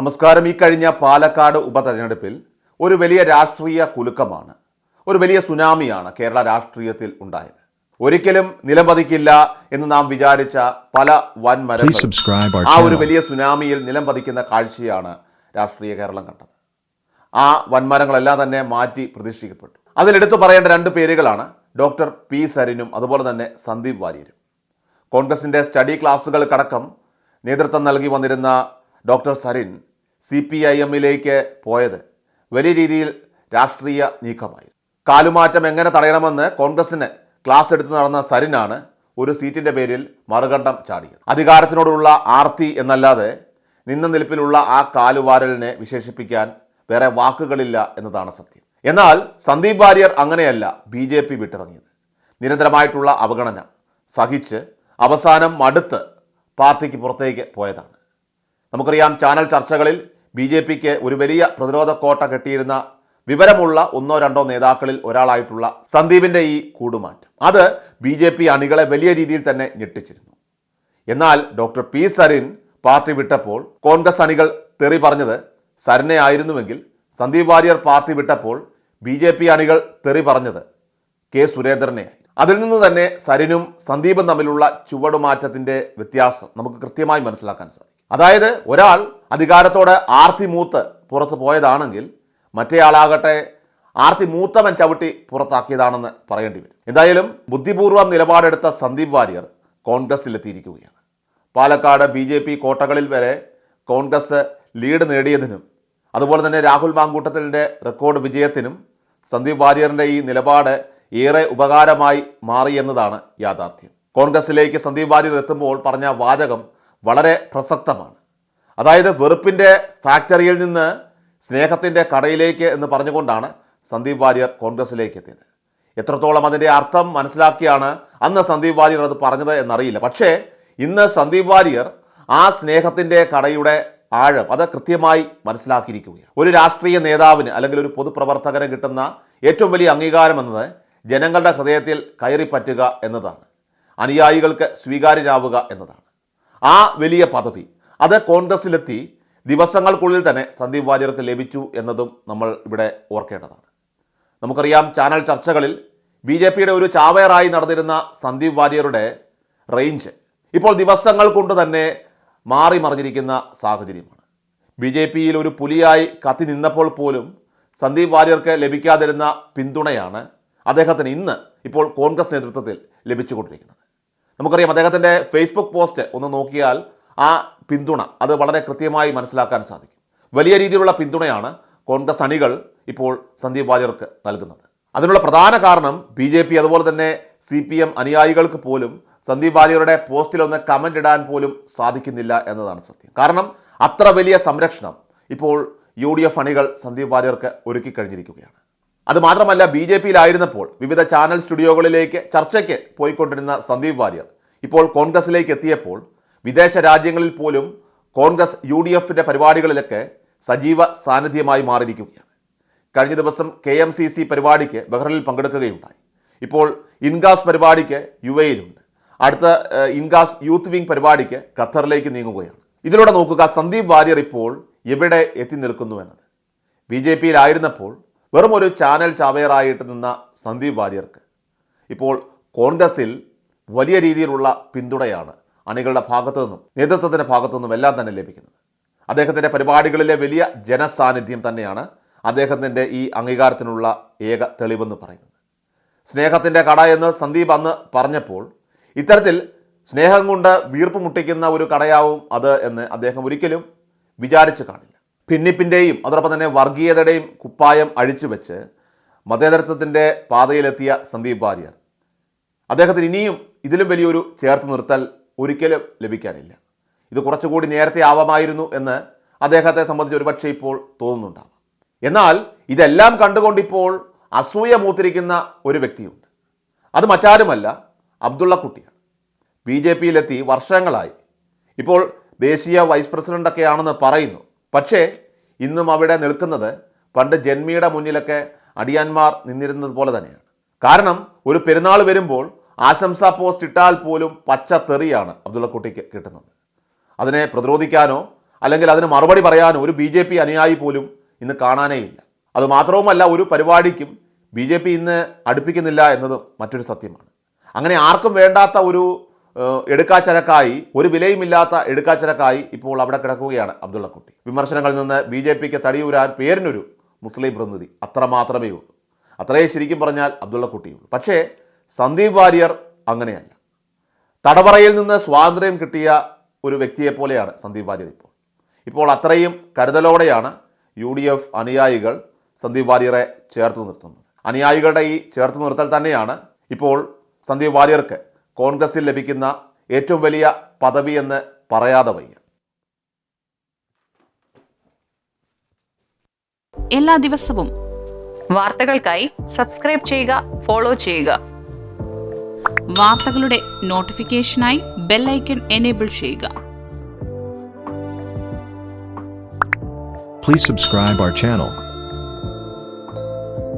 നമസ്കാരം. ഈ കഴിഞ്ഞ പാലക്കാട് ഉപതെരഞ്ഞെടുപ്പിൽ ഒരു വലിയ രാഷ്ട്രീയ കുലുക്കമാണ് ഒരു വലിയ സുനാമിയാണ് കേരള രാഷ്ട്രീയത്തിൽ ഉണ്ടായത്. ഒരിക്കലും നിലംപതിക്കില്ല എന്ന് നാം വിചാരിച്ച പല our ആ ഒരു വലിയ സുനാമിയിൽ നിലംപതിക്കുന്ന കാഴ്ചയാണ് രാഷ്ട്രീയ കേരളം കണ്ടത്. ആ വൻമരങ്ങളെല്ലാം തന്നെ മാറ്റി പ്രതീക്ഷിക്കപ്പെട്ടു. അതിലെടുത്തു പറയേണ്ട രണ്ട് പേരുകളാണ് ഡോക്ടർ പി സരിനും അതുപോലെ തന്നെ സന്ദീപ് വാര്യരും. കോൺഗ്രസിന്റെ സ്റ്റഡി ക്ലാസ്സുകൾക്കടക്കം നേതൃത്വം നൽകി വന്നിരുന്ന doctor Sarin C P I എമ്മിലേക്ക് പോയത് വലിയ രീതിയിൽ രാഷ്ട്രീയ നീക്കമായി കാലുമാറ്റം എങ്ങനെ തടയണമെന്ന് കോൺഗ്രസിന് ക്ലാസ് എടുത്ത് നടന്ന സരിനാണ് ഒരു സീറ്റിന്റെ പേരിൽ മറുകണ്ഠം ചാടിയത്. അധികാരത്തിനോടുള്ള ആർത്തി എന്നല്ലാതെ നിന്ന നിൽപ്പിലുള്ള ആ കാലുവാരലിനെ വിശേഷിപ്പിക്കാൻ വേറെ വാക്കുകളില്ല എന്നതാണ് സത്യം. എന്നാൽ സന്ദീപ് വാര്യർ അങ്ങനെയല്ല ബി ജെ പി വിട്ടിറങ്ങിയത്. നിരന്തരമായിട്ടുള്ള അവഗണന സഹിച്ച് അവസാനം മടുത്ത് പാർട്ടിക്ക് പുറത്തേക്ക് പോയതാണ്. നമുക്കറിയാം ചാനൽ ചർച്ചകളിൽ ബി ജെ പിക്ക് ഒരു വലിയ പ്രതിരോധ കോട്ട കെട്ടിയിരുന്ന വിവരമുള്ള ഒന്നോ രണ്ടോ നേതാക്കളിൽ ഒരാളായിട്ടുള്ള സന്ദീപിന്റെ ഈ കൂടുമാറ്റം. അത് ബി ജെ പി അണികളെ വലിയ രീതിയിൽ തന്നെ ഞെട്ടിച്ചിരുന്നു. എന്നാൽ ഡോക്ടർ പി സരിൻ പാർട്ടി വിട്ടപ്പോൾ കോൺഗ്രസ് അണികൾ തെറി പറഞ്ഞത് സരിനെ ആയിരുന്നുവെങ്കിൽ സന്ദീപ് വാര്യർ പാർട്ടി വിട്ടപ്പോൾ ബി ജെ പി അണികൾ തെറി പറഞ്ഞത് കെ സുരേന്ദ്രനെ അതിൽ നിന്ന് തന്നെ സരിനും സന്ദീപും തമ്മിലുള്ള ചുവടുമാറ്റത്തിന്റെ വ്യത്യാസം നമുക്ക് കൃത്യമായി മനസ്സിലാക്കാൻ സാധിക്കും. അതായത് ഒരാൾ അധികാരത്തോടെ ആർത്തി മൂത്ത് പുറത്ത് പോയതാണെങ്കിൽ മറ്റേയാളാകട്ടെ ആർത്തി മൂത്തവൻ ചവിട്ടി പുറത്താക്കിയതാണെന്ന് പറയേണ്ടി വരും. എന്തായാലും ബുദ്ധിപൂർവം നിലപാടെടുത്ത സന്ദീപ് വാര്യർ കോൺഗ്രസിലെത്തിയിരിക്കുകയാണ് പാലക്കാട് ബി ജെ പി കോട്ടകളിൽ വരെ കോൺഗ്രസ് ലീഡ് നേടിയതിനും അതുപോലെ തന്നെ രാഹുൽ മാങ്കൂട്ടത്തിന്റെ റെക്കോർഡ് വിജയത്തിനും സന്ദീപ് വാര്യറിന്റെ ഈ നിലപാട് ഏറെ ഉപകാരമായി മാറി എന്നതാണ് യാഥാർത്ഥ്യം. കോൺഗ്രസിലേക്ക് സന്ദീപ് വാര്യർ എത്തുമ്പോൾ പറഞ്ഞ വാചകം വളരെ പ്രസക്തമാണ്. അതായത് വെറുപ്പിന്റെ ഫാക്ടറിയിൽ നിന്ന് സ്നേഹത്തിന്റെ കടയിലേക്ക് എന്ന് പറഞ്ഞുകൊണ്ടാണ് സന്ദീപ് വാര്യർ കോൺഗ്രസിലേക്ക് എത്തിയത് എത്രത്തോളം അതിന്റെ അർത്ഥം മനസ്സിലാക്കിയാണ് അന്ന് സന്ദീപ് വാര്യർ അത് പറഞ്ഞത് എന്നറിയില്ല. പക്ഷേ ഇന്ന് സന്ദീപ് വാര്യർ ആ സ്നേഹത്തിന്റെ കടയുടെ ആഴം അത് കൃത്യമായി മനസ്സിലാക്കിയിരിക്കുകയാണ്. ഒരു രാഷ്ട്രീയ നേതാവിന് അല്ലെങ്കിൽ ഒരു പൊതുപ്രവർത്തകന് കിട്ടുന്ന ഏറ്റവും വലിയ അംഗീകാരം എന്നത് ജനങ്ങളുടെ ഹൃദയത്തിൽ കയറിപ്പറ്റുക എന്നതാണ്. അനുയായികൾക്ക് സ്വീകാര്യരാവുക എന്നതാണ്. ആ വലിയ പദവി അത് കോൺഗ്രസിലെത്തി ദിവസങ്ങൾക്കുള്ളിൽ തന്നെ സന്ദീപ് വാര്യർക്ക് ലഭിച്ചു എന്നതും നമ്മൾ ഇവിടെ ഓർക്കേണ്ടതാണ്. നമുക്കറിയാം ചാനൽ ചർച്ചകളിൽ ബി ജെ പിയുടെ ഒരു ചാവേറായി നടന്നിരുന്ന സന്ദീപ് വാര്യരുടെ റേഞ്ച് ഇപ്പോൾ ദിവസങ്ങൾ കൊണ്ട് തന്നെ മാറി മറിഞ്ഞിരിക്കുന്ന സാഹചര്യമാണ്. ബി ജെ പിയിൽ ഒരു പുലിയായി കത്തി നിന്നപ്പോൾ പോലും സന്ദീപ് വാര്യർക്ക് ലഭിക്കാതിരുന്ന പിന്തുണയാണ് അദ്ദേഹത്തിന് ഇന്ന് ഇപ്പോൾ കോൺഗ്രസ് നേതൃത്വത്തിൽ ലഭിച്ചുകൊണ്ടിരിക്കുന്നത്. നമുക്കറിയാം അദ്ദേഹത്തിന്റെ ഫേസ്ബുക്ക് പോസ്റ്റ് ഒന്ന് നോക്കിയാൽ ആ പിന്തുണ അത് വളരെ കൃത്യമായി മനസ്സിലാക്കാൻ സാധിക്കും. വലിയ രീതിയിലുള്ള പിന്തുണയാണ് കോൺഗ്രസ് അണികൾ ഇപ്പോൾ സന്ദീപ് വാര്യർക്ക് നൽകുന്നത്. അതിനുള്ള പ്രധാന കാരണം ബി ജെ പി അതുപോലെ തന്നെ സി പി എം അനുയായികൾക്ക് പോലും സന്ദീപ് വാര്യരുടെ പോസ്റ്റിലൊന്ന് കമന്റ് ഇടാൻ പോലും സാധിക്കുന്നില്ല എന്നതാണ് സത്യം. കാരണം അത്ര വലിയ സംരക്ഷണം ഇപ്പോൾ യു ഡി എഫ് അണികൾ സന്ദീപ് വാര്യർക്ക് ഒരുക്കി കഴിഞ്ഞിരിക്കുകയാണ് അത് മാത്രമല്ല ബി ജെ പിയിലായിരുന്നപ്പോൾ വിവിധ ചാനൽ സ്റ്റുഡിയോകളിലേക്ക് ചർച്ചയ്ക്ക് പോയിക്കൊണ്ടിരുന്ന സന്ദീപ് വാര്യർ ഇപ്പോൾ കോൺഗ്രസിലേക്ക് എത്തിയപ്പോൾ വിദേശ രാജ്യങ്ങളിൽ പോലും കോൺഗ്രസ് യു ഡി എഫിന്റെ പരിപാടികളിലൊക്കെ സജീവ സാന്നിധ്യമായി മാറിയിരിക്കുകയാണ്. കഴിഞ്ഞ ദിവസം കെ എം സി സി പരിപാടിക്ക് ബഹ്റിനിൽ പങ്കെടുക്കുകയുണ്ടായി. ഇപ്പോൾ ഇൻഗാസ് പരിപാടിക്ക് യു എയിലുണ്ട് അടുത്ത ഇൻഗാസ് യൂത്ത് വിംഗ് പരിപാടിക്ക് ഖത്തറിലേക്ക് നീങ്ങുകയാണ്. ഇതിലൂടെ നോക്കുക സന്ദീപ് വാര്യർ ഇപ്പോൾ എവിടെ എത്തി നിൽക്കുന്നു എന്നത്. ബി ജെ പിയിലായിരുന്നപ്പോൾ വെറും ഒരു ചാനൽ ചാവേറായിട്ട് നിന്ന സന്ദീപ് വാര്യർക്ക് ഇപ്പോൾ കോൺഗ്രസിൽ വലിയ രീതിയിലുള്ള പിന്തുണയാണ് അണികളുടെ ഭാഗത്തു നിന്നും നേതൃത്വത്തിന്റെ ഭാഗത്തു നിന്നും എല്ലാം തന്നെ ലഭിക്കുന്നത്. അദ്ദേഹത്തിന്റെ പരിപാടികളിലെ വലിയ ജനസാന്നിധ്യം തന്നെയാണ് അദ്ദേഹത്തിന്റെ ഈ അംഗീകാരത്തിനുള്ള ഏക തെളിവെന്ന് പറയുന്നത്. സ്നേഹത്തിന്റെ കട എന്ന് സന്ദീപ് അന്ന് പറഞ്ഞപ്പോൾ ഇത്തരത്തിൽ സ്നേഹം കൊണ്ട് വീർപ്പ് മുട്ടിക്കുന്ന ഒരു കടയാവും അത് എന്ന് അദ്ദേഹം ഒരിക്കലും വിചാരിച്ചു കാണില്ല. ഭിന്നിപ്പിന്റെയും അതോടൊപ്പം തന്നെ വർഗീയതയുടെയും കുപ്പായം അഴിച്ചുവെച്ച് മതേതരത്വത്തിന്റെ പാതയിലെത്തിയ സന്ദീപ് വാര്യർ. അദ്ദേഹത്തിന് ഇനിയും ഇതിലും വലിയൊരു ചേർത്ത് നിർത്തൽ ഒരിക്കലും ലഭിക്കാനില്ല. ഇത് കുറച്ചുകൂടി നേരത്തെ ആവാമായിരുന്നു എന്ന് അദ്ദേഹത്തെ സംബന്ധിച്ച് ഒരുപക്ഷെ ഇപ്പോൾ തോന്നുന്നുണ്ടാവാം. എന്നാൽ ഇതെല്ലാം കണ്ടുകൊണ്ടിപ്പോൾ അസൂയ മൂത്തിരിക്കുന്ന ഒരു വ്യക്തിയുണ്ട്. അത് മറ്റാരുമല്ല അബ്ദുള്ള കുട്ടിയാണ്. ബി ജെ പിയിലെത്തി വർഷങ്ങളായി. ഇപ്പോൾ ദേശീയ വൈസ് പ്രസിഡന്റൊക്കെയാണെന്ന് പറയുന്നു. പക്ഷേ ഇന്നും അവിടെ നിൽക്കുന്നത് പണ്ട് ജന്മിയുടെ മുന്നിലൊക്കെ അടിയാന്മാർ നിന്നിരുന്നത് പോലെ തന്നെയാണ്. കാരണം ഒരു പെരുന്നാൾ വരുമ്പോൾ ആശംസാ പോസ്റ്റ് ഇട്ടാൽ പോലും പച്ച തെറിയാണ് അബ്ദുള്ളക്കുട്ടിക്ക് കിട്ടുന്നത്. അതിനെ പ്രതിരോധിക്കാനോ അല്ലെങ്കിൽ അതിന് മറുപടി പറയാനോ ഒരു ബി ജെ പി അനുയായി പോലും ഇന്ന് കാണാനേ ഇല്ല അത് മാത്രവുമല്ല ഒരു പരിപാടിക്കും ബി ജെ പി ഇന്ന് അടുപ്പിക്കുന്നില്ല എന്നതും മറ്റൊരു സത്യമാണ്. അങ്ങനെ ആർക്കും വേണ്ടാത്ത ഒരു എടുക്കാച്ചരക്കായി ഒരു വിലയുമില്ലാത്ത എടുക്കാച്ചരക്കായി ഇപ്പോൾ അവിടെ കിടക്കുകയാണ് അബ്ദുള്ളക്കുട്ടി. വിമർശനങ്ങളിൽ നിന്ന് ബി ജെ പിക്ക് തടിയൂരാൻ പേരിനൊരു മുസ്ലിം പ്രതിനിധി അത്ര മാത്രമേ ഉള്ളൂ. അത്രയേ ശരിക്കും പറഞ്ഞാൽ അബ്ദുള്ളക്കുട്ടിയുള്ളൂ പക്ഷേ സന്ദീപ് വാര്യർ അങ്ങനെയല്ല. തടവറയിൽ നിന്ന് സ്വാതന്ത്ര്യം കിട്ടിയ ഒരു വ്യക്തിയെപ്പോലെയാണ് സന്ദീപ് വാര്യർ ഇപ്പോൾ. ഇപ്പോൾ അത്രയും കരുതലോടെയാണ് യു ഡി എഫ് അനുയായികൾ സന്ദീപ് വാര്യറെ ചേർത്ത് നിർത്തുന്നത്. അനുയായികളുടെ ഈ ചേർത്ത് നിർത്തൽ തന്നെയാണ് ഇപ്പോൾ സന്ദീപ് വാര്യർക്ക് കോൺഗ്രസിൽ ലഭിക്കുന്ന ഏറ്റവും വലിയ പദവി എന്ന് പറയാതെ വയ്യ. എല്ലാ ദിവസവും വാർത്തകൾക്കായി സബ്സ്ക്രൈബ് ചെയ്യുക ഫോളോ ചെയ്യുക. വാർത്തകളുടെ നോട്ടിഫിക്കേഷനായി ബെല്ലൈക്കൺ എനേബിൾ ചെയ്യുക. Please subscribe our channel.